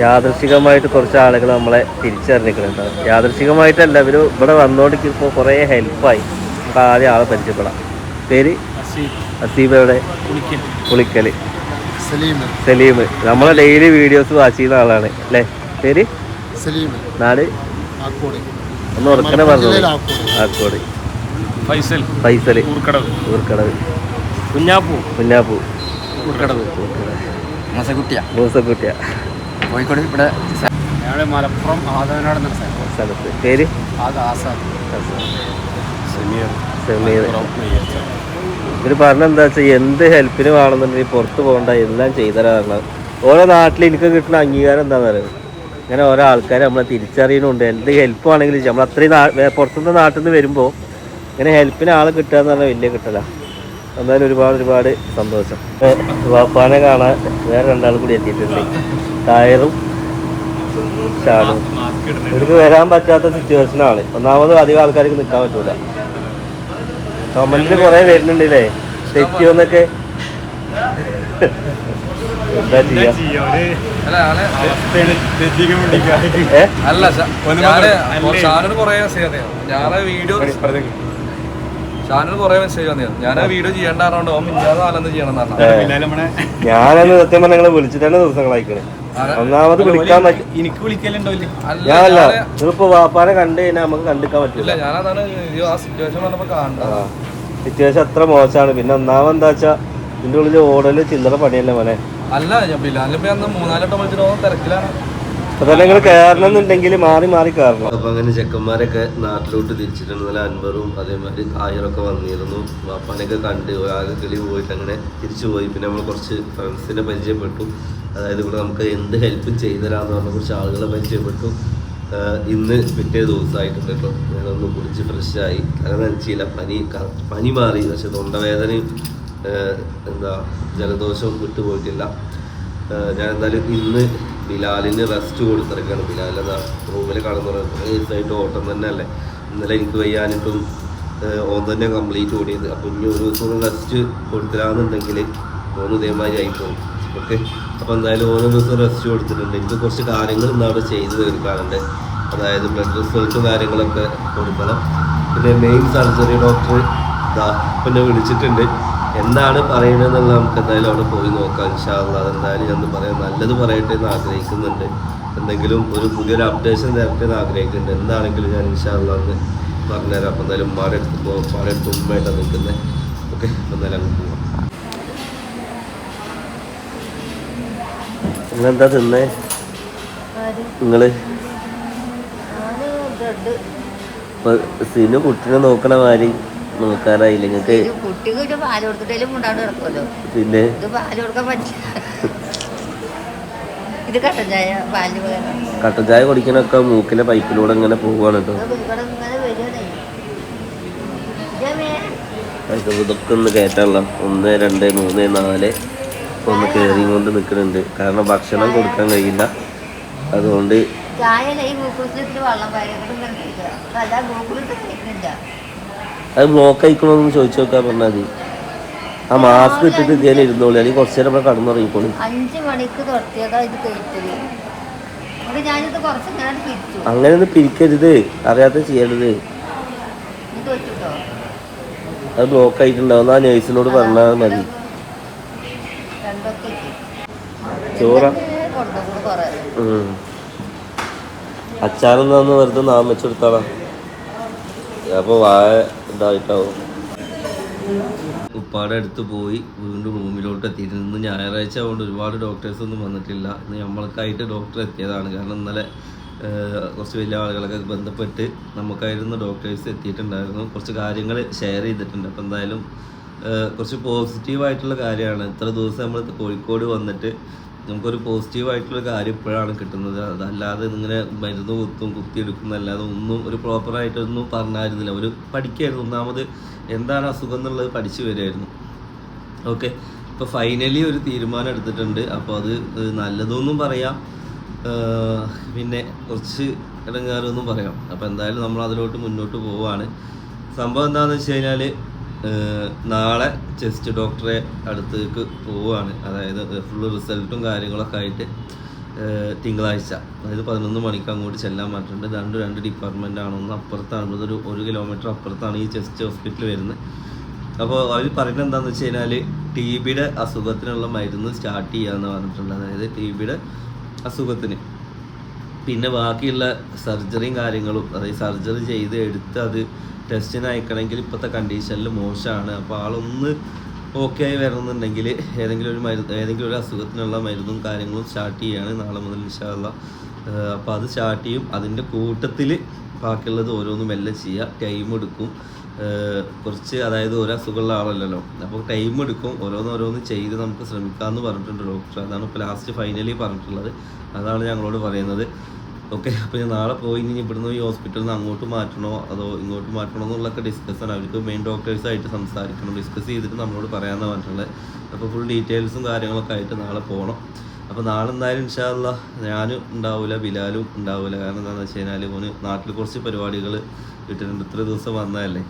യാദൃശികമായിട്ട് കുറച്ച് ആളുകൾ നമ്മളെ തിരിച്ചറിഞ്ഞിട്ടുണ്ട്. യാദൃശികമായിട്ടല്ല ഇവർ ഇവിടെ വന്നോണ്ടിരിക്കുമ്പോൾ കുറേ ഹെൽപ്പായി നമുക്ക് ആദ്യം ആളെ പരിചയപ്പെടാം. പേര്? അസീബയുടെ പുളിക്കൽ സലീം നമ്മളെ ഡെയിലി വീഡിയോസ് വാച്ച് ചെയ്യുന്ന ആളാണ് അല്ലേ? പേര്? സലീം നാട്? ഒന്ന് ഉറക്കണ പറഞ്ഞു ആക്കോട്. ഫൈസൽ. ഫൈസൽ ഊർക്കടവ്. ഊർക്കടവ്. കുഞ്ഞാപ്പൂ. കുഞ്ഞാപ്പൂ. ഊർക്കടവ്. മസകുട്ടിയ മൂസക്കുട്ടിയ. കോഴിക്കോട് ഇവിടെ ഞങ്ങളുടെ മലപ്പുറം ആദവനാട് എന്ന സ്ഥലം. സ്ഥലത്ത്. പേര്? ആസാദ്. സമീർ. സമീർ. ഇവർ പറഞ്ഞെന്താ വെച്ചാൽ എന്ത് ഹെൽപ്പിന് വേണമെന്നുണ്ടെങ്കിൽ പുറത്ത് പോകണ്ട എല്ലാം ചെയ്തരാണ് ഓരോ നാട്ടിൽ എനിക്ക് കിട്ടുന്ന അംഗീകാരം എന്താണെന്ന് പറയുന്നത് ഇങ്ങനെ ഓരോ ആൾക്കാരെ നമ്മളെ തിരിച്ചറിയണുണ്ട് എന്ത് ഹെൽപ്പ് ആണെങ്കിലും നമ്മൾ അത്രയും നാ- പുറത്തുനിന്ന് നാട്ടിൽ നിന്ന് വരുമ്പോൾ ഇങ്ങനെ ഹെൽപ്പിന് ആളെ കിട്ടുക എന്ന് പറഞ്ഞാൽ വലിയ കിട്ടല. എന്തായാലും ഒരുപാട് ഒരുപാട് സന്തോഷം. വാപ്പാനെ കാണാൻ വേറെ രണ്ടാൾ കൂടി എത്തിയിട്ടുണ്ട്. ടയറും ഷാനും ഇവർക്ക് വരാൻ പറ്റാത്ത സിറ്റുവേഷനാണ് ഒന്നാമത് അധികം ആൾക്കാർക്ക് നിൽക്കാൻ പറ്റൂല. കമന്റിൽ കുറെ വരുന്നുണ്ടല്ലേ തെറ്റിയോന്നൊക്കെ എന്താ ചെയ്യാ? അല്ല കൊറേ ഞാൻ വീഡിയോ ഷാനു കൊറേ മെസ്സേജ് തന്നെയാണ് ഞാൻ ആ. വീഡിയോ ചെയ്യേണ്ട പറഞ്ഞോണ്ട് ഓൻ മിഞ്ഞാതെ നാലെന്ന് ചെയ്യണം എന്ന് പറഞ്ഞു ഞാനന്ന് സത്യം പറഞ്ഞ നിങ്ങളെ വിളിച്ചിട്ടാണ് ദിവസങ്ങളായിക്കണേ. ഒന്നാമത് വിളിക്കാൻ പറ്റും എനിക്ക് വിളിക്കലുണ്ടോ ഞാനല്ല ഞാൻ നിങ്ങളിപ്പോ വാപ്പാനെ കണ്ടു കഴിഞ്ഞാൽ നമുക്ക് കണ്ടിക്കാൻ പറ്റില്ല ഞാനതാണ് ആ സിറ്റുവേഷൻ കാണണ്ട സിറ്റുവേഷൻ അത്ര മോശമാണ്. പിന്നെ ഒന്നാമത് എന്താ വെച്ചാ ഇതിന്റെ ഉള്ളിൽ ഓടൽ ചില്ലറ പണിയല്ലേ മോനെ? അല്ല ഞാൻ ബിലാലിപ്പോ അന്ന് വിളിച്ചിട്ട് തിരക്കിലാണ്. തന്നെ നിങ്ങൾ കയറണം എന്നുണ്ടെങ്കിൽ മാറി മാറി കയറണം അപ്പൊ അങ്ങനെ ചെക്കന്മാരൊക്കെ നാട്ടിലോട്ട് തിരിച്ചിട്ടുണ്ട്. നല്ല അൻവറും അതേമാതിരി ആയിരൊക്കെ വന്നിരുന്നു. വാപ്പാനൊക്കെ കണ്ട് ആകെ കിളി പോയിട്ട് അങ്ങനെ തിരിച്ചു പോയി. പിന്നെ നമ്മൾ കുറച്ച് ഫ്രണ്ട്സിനെ പരിചയപ്പെട്ടു. അതായത് ഇവിടെ നമുക്ക് എന്ത് ഹെൽപ്പ് ചെയ്തരാന്ന് പറഞ്ഞ കുറച്ച് ആളുകളെ പരിചയപ്പെട്ടു. ഇന്ന് പിറ്റേ ദിവസമായിട്ടുണ്ട് കേട്ടോ. ഞാനൊന്ന് കുളിച്ച് ഫ്രഷായി അങ്ങനെ നനച്ചില്ല പനി പനി മാറി. പക്ഷെ തൊണ്ടവേദനയും എന്താ ജലദോഷവും വിട്ടുപോയിട്ടില്ല. ഞാൻ എന്തായാലും ഇന്ന് ബിലാലിന് റെസ്റ്റ് കൊടുത്തിരിക്കുകയാണ്. ബിലാൽ അതാ റൂമിൽ കടന്നു ഏസായിട്ട് ഓട്ടം തന്നെ അല്ലേ ഇന്നലെ എനിക്ക് വയ്യാനിട്ടും ഓൻ തന്നെ കംപ്ലീറ്റ് ഓടിയത്. അപ്പോൾ ഇനി ഒരു ദിവസം റെസ്റ്റ് കൊടുത്തില്ലാന്നുണ്ടെങ്കിൽ ഓന്ന് ഇതേമാതിരി ആയിപ്പോകും ഓക്കെ അപ്പോൾ എന്തായാലും ഓരോ ദിവസം റെസ്റ്റ് കൊടുത്തിട്ടുണ്ട്. എനിക്ക് കുറച്ച് കാര്യങ്ങൾ ഇന്ന് അവിടെ ചെയ്ത് തീർക്കാറുണ്ട് അതായത് ബ്ലഡ് റിസൾട്ടും കാര്യങ്ങളൊക്കെ കൊടുക്കണം. പിന്നെ മെയിൻ സർജറി ഡോക്ടർ ഇതാ പിന്നെ വിളിച്ചിട്ടുണ്ട്. എന്താണ് പറയുന്നതെന്നുള്ള നമുക്ക് എന്തായാലും അവിടെ പോയി നോക്കാം ഇൻഷാല്ല അതെന്തായാലും ഞാൻ പറയാം. നല്ലത് പറയട്ടെ എന്ന് ആഗ്രഹിക്കുന്നുണ്ട്. എന്തെങ്കിലും ഒരു പുതിയൊരു അപ്ഡേഷൻ തരട്ടെ എന്ന് ആഗ്രഹിക്കുന്നുണ്ട്. എന്താണെങ്കിലും ഞാൻ ഇൻഷാല്ല എന്ന് പറഞ്ഞുതരാം. അപ്പം എന്തായാലും ഉമ്മാടെ അടുത്ത് പോകും ഉമ്മാടെ അടുത്ത് ഉമ്മയായിട്ടാണ് നിൽക്കുന്നത് ഓക്കെ? അപ്പം എന്തായാലും അങ്ങ് പോവാം. നിങ്ങളെന്താ തിന്നേ? നിങ്ങൾ? ഇപ്പൊ സിനു കുട്ടിനെ നോക്കണ മാതിരി. നോക്കാറായില്ല? നിങ്ങക്ക് കുട്ടിക്ക് ഒരു പാൽ കൊടുത്തിട്ടേലും മുണ്ടാണ്ട് കിടക്കുമല്ലോ പിന്നെ? ഇത് പാൽ കൊടുക്കാൻ പറ്റില്ല. ഇത് കട്ടൻ ചായ പാലിന് പകരം കട്ടൻ ചായ കുടിക്കണൊക്കെ മൂക്കിലെ പൈപ്പിലൂടെ ഇങ്ങനെ പോവാണ് കേട്ടോ. ഇതൊക്കെ ഒന്ന് കയറ്റാനുള്ള ഒന്ന് രണ്ട് മൂന്ന് നാല് ഒന്ന് കയറി കൊണ്ട് നിൽക്കുന്നുണ്ട് കാരണം ഭക്ഷണം കൊടുക്കാൻ കഴിയില്ല. അതുകൊണ്ട് ചായ ഈ വെള്ളം അല്ല കഴിക്കുന്നില്ല. അത് ബ്ലോക്ക് ആയിക്കണോന്ന് ചോദിച്ചു നോക്കാൻ പറഞ്ഞാൽ മതി. ആ മാസ്ക് ഇട്ടിട്ട് ഇതേ ഇരുന്നോളൂ. അല്ലെങ്കിൽ കുറച്ച് നേരം ഇവിടെ കടന്നുറങ്ങിക്കോളൂ അഞ്ച് മണിക്ക് തുറത്തിയതാ ഇത് അങ്ങനെ ഒന്ന് പിരിക്കരുത്. അറിയാത്ത ചെയ്യരുത്. അത് ബ്ലോക്ക് ആയിട്ടുണ്ടാവും ആ നേഴ്സിനോട് പറഞ്ഞാൽ മതി. ചോറ. അച്ചാറൊന്നും വെറുതെ നാം വെച്ചെടുത്താളാ. അപ്പൊ വായ ഇതായിട്ടാവും. ഉപ്പാടെ അടുത്ത് പോയി വീണ്ടും റൂമിലോട്ട് എത്തിയിരുന്നു ഇന്ന് ഞായറാഴ്ച ആയതുകൊണ്ട് ഒരുപാട് ഡോക്ടേഴ്സ് ഒന്നും വന്നിട്ടില്ല. ഇന്ന് നമ്മൾക്കായിട്ട് ഡോക്ടർ എത്തിയതാണ്. കാരണം ഇന്നലെ കുറച്ച് വലിയ ആളുകളൊക്കെ ബന്ധപ്പെട്ട് നമുക്കായിരുന്നു ഡോക്ടേഴ്സ് എത്തിയിട്ടുണ്ടായിരുന്നു. കുറച്ച് കാര്യങ്ങൾ ഷെയർ ചെയ്തിട്ടുണ്ട്. അപ്പം എന്തായാലും കുറച്ച് പോസിറ്റീവായിട്ടുള്ള കാര്യമാണ്. ഇത്ര ദിവസം നമ്മൾ കോഴിക്കോട് വന്നിട്ട് നമുക്കൊരു പോസിറ്റീവായിട്ടുള്ള കാര്യം ഇപ്പോഴാണ് കിട്ടുന്നത്. അതല്ലാതെ ഇങ്ങനെ മരുന്ന് കുത്തും കുത്തിയെടുക്കും അല്ലാതെ ഒന്നും ഒരു പ്രോപ്പറായിട്ടൊന്നും പറഞ്ഞായിരുന്നില്ല. ഒരു പഠിക്കായിരുന്നു. ഒന്നാമത് എന്താണ് അസുഖം എന്നുള്ളത് പഠിച്ചു വരുമായിരുന്നു ഓക്കെ ഇപ്പോൾ ഫൈനലി ഒരു തീരുമാനം എടുത്തിട്ടുണ്ട്. അപ്പോൾ അത് നല്ലതൊന്നും പറയാം. പിന്നെ കുറച്ച് ഇടങ്ങാറൊന്നും പറയാം. അപ്പോൾ എന്തായാലും നമ്മൾ അതിലോട്ട് മുന്നോട്ട് പോവുകയാണ്. സംഭവം എന്താണെന്ന് വെച്ച് കഴിഞ്ഞാൽ നാളെ ചെസ്റ്റ് ഡോക്ടറെ അടുത്തേക്ക് പോവുകയാണ്. അതായത് ഫുൾ റിസൾട്ടും കാര്യങ്ങളൊക്കെ ആയിട്ട് തിങ്കളാഴ്ച അതായത് പതിനൊന്ന് മണിക്ക് അങ്ങോട്ട് ചെല്ലാൻ പറ്റുന്നുണ്ട് രണ്ട് രണ്ട് ഡിപ്പാർട്ട്മെന്റ് ആണ്. ഒന്ന് അപ്പുറത്താണ് ഒരു ഒരു കിലോമീറ്റർ അപ്പുറത്താണ് ഈ ചെസ്റ്റ് ഹോസ്പിറ്റൽ വരുന്നത്. അപ്പോൾ അവർ പറയുന്നത് എന്താണെന്ന് വെച്ച് കഴിഞ്ഞാൽ ടി ബിയുടെ അസുഖത്തിനുള്ള മരുന്ന് സ്റ്റാർട്ട് ചെയ്യാമെന്ന് പറഞ്ഞിട്ടുണ്ട്. അതായത് ടി ബിയുടെ അസുഖത്തിന്. പിന്നെ ബാക്കിയുള്ള സർജറിയും കാര്യങ്ങളും അതായത് സർജറി ചെയ്ത് എടുത്ത് അത് ടെസ്റ്റിന് അയക്കണമെങ്കിൽ ഇപ്പോഴത്തെ കണ്ടീഷനിൽ മോശമാണ്. അപ്പോൾ ആളൊന്ന് ഓക്കെ ആയി വരണമെന്നുണ്ടെങ്കിൽ ഏതെങ്കിലും ഒരു മരുന്ന് ഏതെങ്കിലും ഒരു അസുഖത്തിനുള്ള മരുന്നും കാര്യങ്ങളും സ്റ്റാർട്ട് ചെയ്യാണ് നാളെ മുതൽ ഇൻഷാല്ല അപ്പോൾ അത് സ്റ്റാർട്ട് ചെയ്യും. അതിന്റെ കൂട്ടത്തിൽ ബാക്കിയുള്ളത് ഓരോന്നും എല്ലാം ചെയ്യുക. ടൈം എടുക്കും. കുറച്ച് അതായത് ഒരു അസുഖമുള്ള ആളല്ലല്ലോ. അപ്പോൾ ടൈം എടുക്കും. ഓരോന്ന് ഓരോന്ന് ചെയ്ത് നമുക്ക് ശ്രമിക്കാമെന്ന് പറഞ്ഞിട്ടുണ്ട് ഡോക്ടർ അതാണ് ഇപ്പോൾ ലാസ്റ്റ് ഫൈനലി പറഞ്ഞിട്ടുള്ളത്. അതാണ് ഞങ്ങളോട് പറയുന്നത്. ഓക്കെ അപ്പോൾ ഞാൻ നാളെ പോയി ഇനി ഇവിടുന്ന് ഈ ഹോസ്പിറ്റലിൽ നിന്ന് അങ്ങോട്ട് മാറ്റണോ? അതോ ഇങ്ങോട്ട് മാറ്റണോ എന്നുള്ളൊക്കെ ഡിസ്കസ് ആണ്. അവർക്ക് മെയിൻ ഡോക്ടേഴ്സായിട്ട് സംസാരിക്കണം. ഡിസ്കസ് ചെയ്തിട്ട് നമ്മളോട് പറയാമെന്ന് പറഞ്ഞിട്ടുള്ളത്. അപ്പോൾ ഫുൾ ഡീറ്റെയിൽസും കാര്യങ്ങളൊക്കെ ആയിട്ട് നാളെ പോകണം അപ്പോൾ നാളെ എന്തായാലും ഇൻഷാല്ല ഞാനും ഉണ്ടാവില്ല ബിലാലും ഉണ്ടാവില്ല കാരണം എന്താണെന്ന് വെച്ച് കഴിഞ്ഞാൽ ഓന് നാട്ടിൽ കുറച്ച് പരിപാടികൾ കിട്ടുന്നുണ്ട് ഇത്ര ദിവസം വന്നതല്ലേ.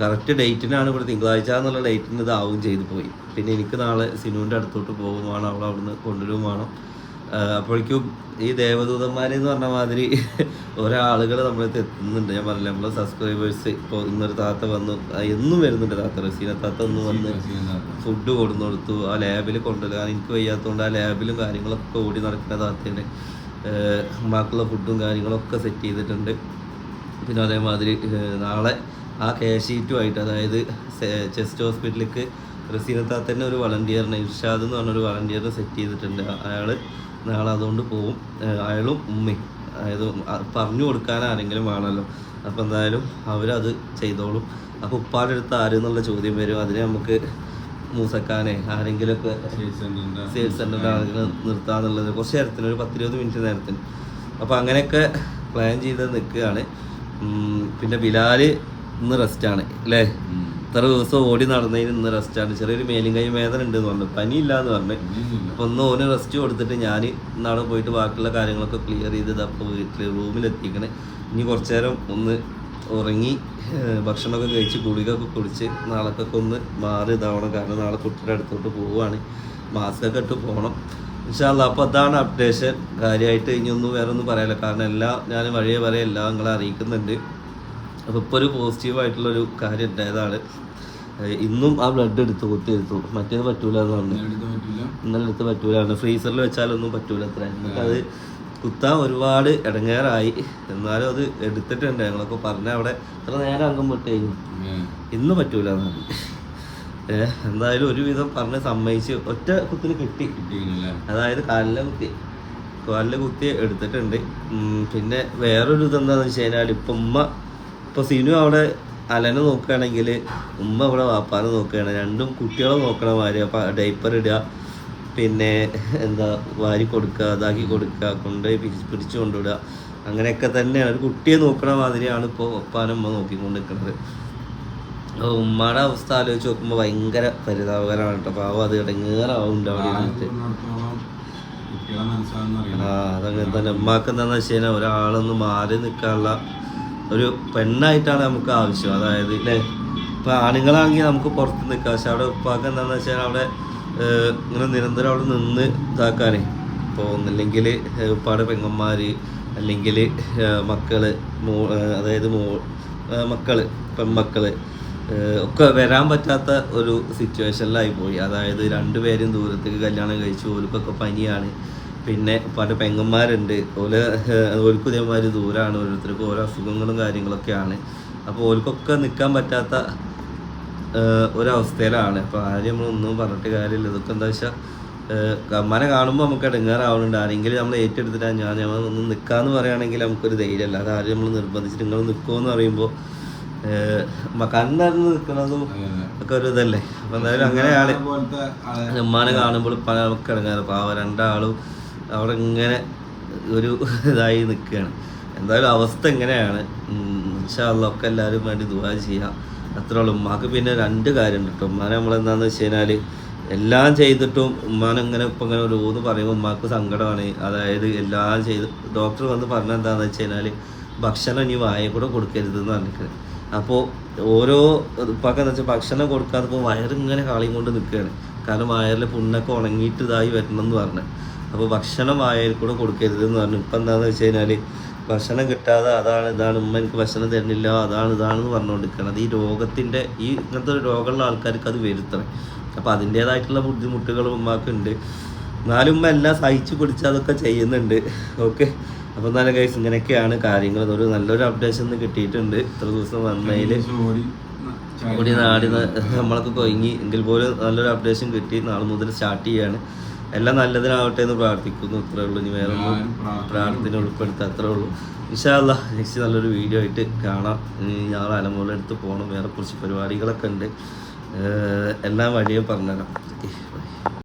കറക്റ്റ് ഡേറ്റിനാണ് ഇവിടെ തിങ്കളാഴ്ച എന്നുള്ള ഡേറ്റിന് ഇതാവും ചെയ്തു പോയി. പിന്നെ എനിക്ക് നാളെ സിനുവിന്റെ അടുത്തോട്ട് പോകും. വേണം അവളെ അവിടുന്ന് അപ്പോഴേക്കും ഈ ദേവദൂതന്മാരെന്ന് പറഞ്ഞ മാതിരി ഒരാളുകൾ നമ്മളടുത്ത് എത്തുന്നുണ്ട്. ഞാൻ പറഞ്ഞില്ല നമ്മളെ സബ്സ്ക്രൈബേഴ്സ് ഇപ്പോൾ ഇന്നൊരു താത്ത വന്നു. എന്നും വരുന്നുണ്ട് താത്ത. റസീന താത്ത ഒന്ന് വന്ന് ഫുഡ് കൊടുന്നു കൊടുത്തു ആ ലാബിൽ കൊണ്ടുവരും. കാരണം എനിക്ക് വയ്യാത്തതുകൊണ്ട് ആ ലാബിലും കാര്യങ്ങളൊക്കെ ഓടി നടക്കുന്ന താത്തയാണ് ബാക്കിയുള്ള ഫുഡും കാര്യങ്ങളൊക്കെ സെറ്റ് ചെയ്തിട്ടുണ്ട്. പിന്നെ അതേമാതിരി നാളെ ആ കാഷ് ഷീറ്റുമായിട്ട് അതായത് ചെസ്റ്റ് ഹോസ്പിറ്റലിലേക്ക് റസീനത്താത്ത തന്നെ ഒരു വളണ്ടിയറിനെ ഇർഷാദ് എന്ന് പറഞ്ഞൊരു വളണ്ടിയറിനെ സെറ്റ് ചെയ്തിട്ടുണ്ട്. അയാൾ നാളെ അതുകൊണ്ട് പോവും അയാളും ഉമ്മയും. അതായത് പറഞ്ഞു കൊടുക്കാൻ ആരെങ്കിലും വേണമല്ലോ. അപ്പോൾ എന്തായാലും അവരത് ചെയ്തോളും. അപ്പോൾ ഉപ്പാടെ അടുത്ത് ആര് എന്നുള്ള ചോദ്യം വരും. അതിനെ നമുക്ക് മൂസക്കാനെ ആരെങ്കിലുമൊക്കെ സെയിൽസ് സെന്ററിന്റെ ആളുകൾ നിർത്താന്നുള്ളത് കുറച്ച് നേരത്തിന് ഒരു പത്തിരുപത് മിനിറ്റ് നേരത്തിന്. അപ്പോൾ അങ്ങനെയൊക്കെ പ്ലാൻ ചെയ്ത് നിൽക്കുകയാണ്. പിന്നെ ബിലാൽ ഇന്ന് റെസ്റ്റാണ് അല്ലേ? ഇത്ര ദിവസം ഓടി നടന്നതിന് ഇന്ന് റെസ്റ്റാണ് ചെറിയൊരു മേലും കൈ വേദന ഉണ്ട് എന്ന് പറഞ്ഞു. പനിയില്ല എന്ന് പറഞ്ഞു. അപ്പോൾ ഒന്ന് ഓന് റെസ്റ്റ് കൊടുത്തിട്ട് ഞാൻ നാളെ പോയിട്ട് ബാക്കിയുള്ള കാര്യങ്ങളൊക്കെ ക്ലിയർ ചെയ്തത് അപ്പോൾ വീട്ടിൽ റൂമിലെത്തിക്കണേ. ഇനി കുറച്ചു നേരം ഒന്ന് ഉറങ്ങി ഭക്ഷണമൊക്കെ കഴിച്ച് ഗുളികയൊക്കെ കുടിച്ച് നാളൊക്കെ ഒന്ന് മാറി ഇതാവണം. കാരണം നാളെ കുട്ടിയുടെ അടുത്തോട്ട് പോവുകയാണ്. മാസ്കൊക്കെ ഇട്ട് പോകണം. ഇൻഷാല്ല അപ്പോൾ അതാണ് അപ്ഡേഷൻ കാര്യമായിട്ട് ഇനിയൊന്നും വേറെ ഒന്നും പറയാനില്ല കാരണം എല്ലാം ഞാൻ വഴിയെ വരെ എല്ലാം നിങ്ങളെ അറിയിക്കുന്നുണ്ട്. അപ്പോൾ ഇപ്പോൾ ഒരു പോസിറ്റീവായിട്ടുള്ളൊരു കാര്യം ഉണ്ടായതാണ്. ഇന്നും ആ ബ്ലഡ് എടുത്ത് കുത്തിയെടുത്തു മറ്റേത് പറ്റൂല എന്ന് പറഞ്ഞു. ഇന്നലെ എടുത്ത് പറ്റൂല ഫ്രീസറിൽ വെച്ചാലൊന്നും പറ്റൂല അത്ര. അത് കുത്താൻ ഒരുപാട് ഇടങ്ങേറായി. എന്നാലും അത് എടുത്തിട്ടുണ്ട്. ഞങ്ങളൊക്കെ പറഞ്ഞ അവിടെ ഇത്ര നേരം അംഗം പൊട്ടേഞ്ഞു ഇന്ന് പറ്റൂല എന്നാണ് ഏഹ് എന്തായാലും ഒരുവിധം പറഞ്ഞ് സമ്മതിച്ച് ഒറ്റ കുത്തിന് കിട്ടി. അതായത് കാലിലെ കുത്തി. കാലിലെ കുത്തി എടുത്തിട്ടുണ്ട്. പിന്നെ വേറൊരു ഇതെന്താണെന്ന് വെച്ച് കഴിഞ്ഞാൽ ഇപ്പം ഉമ്മ ഇപ്പോൾ സിനു അവിടെ അലനെ നോക്കുകയാണെങ്കിൽ ഉമ്മ അവിടെ വാപ്പാനെ നോക്കുകയാണ്. രണ്ടും കുട്ടികളെ നോക്കണ മാതിരി അപ്പോൾ ഡൈപ്പർ ഇടുക പിന്നെ എന്താ വാരി കൊടുക്കുക അതാക്കി കൊടുക്കുക കൊണ്ടുപോയി പിടിച്ച് പിടിച്ചു കൊണ്ടുവിടുക. അങ്ങനെയൊക്കെ തന്നെയാണ്. ഒരു കുട്ടിയെ നോക്കണ മാതിരിയാണ് ഇപ്പോൾ ഒപ്പാനമ്മ നോക്കിക്കൊണ്ട് നിൽക്കുന്നത് അപ്പോൾ ഉമ്മയുടെ അവസ്ഥ ആലോചിച്ച് നോക്കുമ്പോൾ ഭയങ്കര പരിതാപകരമാണ് കേട്ടോ. പാവം അത് ഇടങ്ങേറാവുന്നുണ്ട് അവിടെ ഇരുന്നിട്ട്. ആ അതങ്ങനെ തന്നെ. ഉമ്മാക്ക് എന്താണെന്ന് വെച്ച് കഴിഞ്ഞാൽ ഒരാളൊന്ന് മാറി നിൽക്കാനുള്ള ഒരു പെണ്ണായിട്ടാണ് നമുക്ക് ആവശ്യം. അതായത് ഇല്ലേ ഇപ്പം ആണുങ്ങളാണെങ്കിൽ നമുക്ക് പുറത്ത് നിൽക്കാം. പക്ഷെ അവിടെ ഉപ്പാക്ക് എന്താണെന്ന് വെച്ചാൽ അവിടെ ഇങ്ങനെ നിരന്തരം അവിടെ നിന്ന് ഇതാക്കാനേ. ഇപ്പോൾ ഒന്നില്ലെങ്കിൽ ഉപ്പാടെ പെങ്ങന്മാർ അല്ലെങ്കിൽ മക്കൾ മോ അതായത് മോ മക്കൾ മക്കൾ പെൺമക്കൾ ഒക്കെ വരാൻ പറ്റാത്ത ഒരു സിറ്റുവേഷനിലായി പോയി. അതായത് രണ്ടുപേരും ദൂരത്തേക്ക് കല്യാണം കഴിച്ചു. ഓർക്കൊക്കെ പനിയാണ്. പിന്നെ പല പെങ്ങന്മാരുണ്ട്. ഓൽ ഓൽക്കും ഇതേമാതിരി ദൂരമാണ് ഓരോരുത്തർക്കും ഓരോ അസുഖങ്ങളും കാര്യങ്ങളൊക്കെയാണ്. അപ്പോൾ ഓൽക്കൊക്കെ നിൽക്കാൻ പറ്റാത്ത ഒരവസ്ഥയിലാണ്. അപ്പോൾ ആരും നമ്മളൊന്നും പറഞ്ഞിട്ട് കാര്യമില്ല. ഇതൊക്കെ എന്താ വെച്ചാൽ കമ്മനെ കാണുമ്പോൾ നമുക്ക് ഇടങ്ങാറാവുന്നുണ്ട് ആരെങ്കിലും നമ്മൾ ഏറ്റെടുത്തിട്ടാണ് ഞാൻ നമ്മൾ ഒന്ന് നിൽക്കാമെന്ന് പറയുകയാണെങ്കിൽ നമുക്കൊരു ധൈര്യമല്ല. അത് ആരും നമ്മൾ നിർബന്ധിച്ചിട്ട് നിങ്ങൾ നിൽക്കുമെന്ന് പറയുമ്പോൾ കണ്ണറിഞ്ഞ് നിൽക്കണതും ഒക്കെ ഒരു ഇതല്ലേ. അപ്പം എന്തായാലും അങ്ങനെയാണ്. ഉമ്മാനെ കാണുമ്പോൾ പല നമുക്ക് ഇടങ്ങാറ്. പാവ രണ്ടാളും അവിടെ ഇങ്ങനെ ഒരു ഇതായി നിൽക്കുകയാണ്. എന്തായാലും അവസ്ഥ എങ്ങനെയാണ്? ഒക്കെ എല്ലാവരും വേണ്ടി ദുവാ ചെയ്യാം. അത്രേ ഉള്ളൂ. ഉമ്മാക്ക് പിന്നെ രണ്ട് കാര്യമുണ്ട് കേട്ടോ. ഉമ്മാനെ നമ്മളെന്താണെന്ന് വെച്ച് കഴിഞ്ഞാൽ എല്ലാം ചെയ്തിട്ടും ഉമ്മാനെ ഇങ്ങനെ ഇപ്പം ഇങ്ങനെ ഒരു ഊന്ന് പറയുമ്പോൾ ഉമ്മാക്ക് സങ്കടമാണ്. അതായത് എല്ലാം ചെയ്ത് ഡോക്ടർ വന്ന് പറഞ്ഞ എന്താണെന്ന് വെച്ച് കഴിഞ്ഞാൽ ഭക്ഷണം ഇനി വായ കൂടെ കൊടുക്കരുത് എന്ന് പറഞ്ഞിട്ട് അപ്പോൾ ഓരോ ഇപ്പൊക്കെ എന്താ വെച്ചാൽ ഭക്ഷണം കൊടുക്കാതെ ഇപ്പോൾ വയറിങ്ങനെ കാളിയും കൊണ്ട് നിൽക്കുകയാണ്. കാരണം വയറിലെ പുണ്ണൊക്കെ ഉണങ്ങിയിട്ട് ഇതായി വരണം എന്ന് പറഞ്ഞു. അപ്പോൾ ഭക്ഷണം വായയിൽ കൂടെ കൊടുക്കരുത് എന്ന് പറഞ്ഞു. ഇപ്പം എന്താണെന്ന് വെച്ച് കഴിഞ്ഞാൽ ഭക്ഷണം കിട്ടാതെ അതാണ് ഇതാണ് ഉമ്മ എനിക്ക് ഭക്ഷണം തരുന്നില്ല അതാണ് ഇതാണെന്ന് പറഞ്ഞുകൊണ്ടിരിക്കുന്നത് ഈ രോഗത്തിന്റെ ഈ ഇങ്ങനത്തെ ഒരു രോഗമുള്ള ആൾക്കാർക്ക് അത് വരുത്തണം. അപ്പോൾ അതിന്റേതായിട്ടുള്ള ബുദ്ധിമുട്ടുകളും ഉമ്മാക്കുണ്ട്. എന്നാലും ഉമ്മ എല്ലാം സഹിച്ച് പിടിച്ച് അതൊക്കെ ചെയ്യുന്നുണ്ട്. ഓക്കെ? അപ്പോൾ എന്നാലും കൈസ് ഇങ്ങനെയൊക്കെയാണ് കാര്യങ്ങൾ. ഒരു നല്ലൊരു അപ്ഡേഷൻ ഒന്ന് കിട്ടിയിട്ടുണ്ട്. ഇത്ര ദിവസം വന്നതിൽ ഓടി നാടി നമ്മളൊക്കെ കൊയങ്ങി. എങ്കിൽ പോലും നല്ലൊരു അപ്ഡേഷൻ കിട്ടി. നാളെ മുതൽ സ്റ്റാർട്ട് ചെയ്യാണ്. എല്ലാം നല്ലതിനാവട്ടെ എന്ന് പ്രാർത്ഥിക്കുന്നു. ഇത്രേ ഉള്ളൂ. ഇനി വേറെ ഒന്നും പ്രാർത്ഥന ഉൾപ്പെടുത്താം അത്രേ ഉള്ളൂ. വിശാല നെക്സ്റ്റ് നല്ലൊരു വീഡിയോ ആയിട്ട് കാണാം. ഇനി ഞാൻ അലമൂല എടുത്ത് പോകണം. വേറെ കുറച്ച് പരിപാടികളൊക്കെ ഉണ്ട്. എല്ലാം വഴിയെ പറഞ്ഞുതരാം.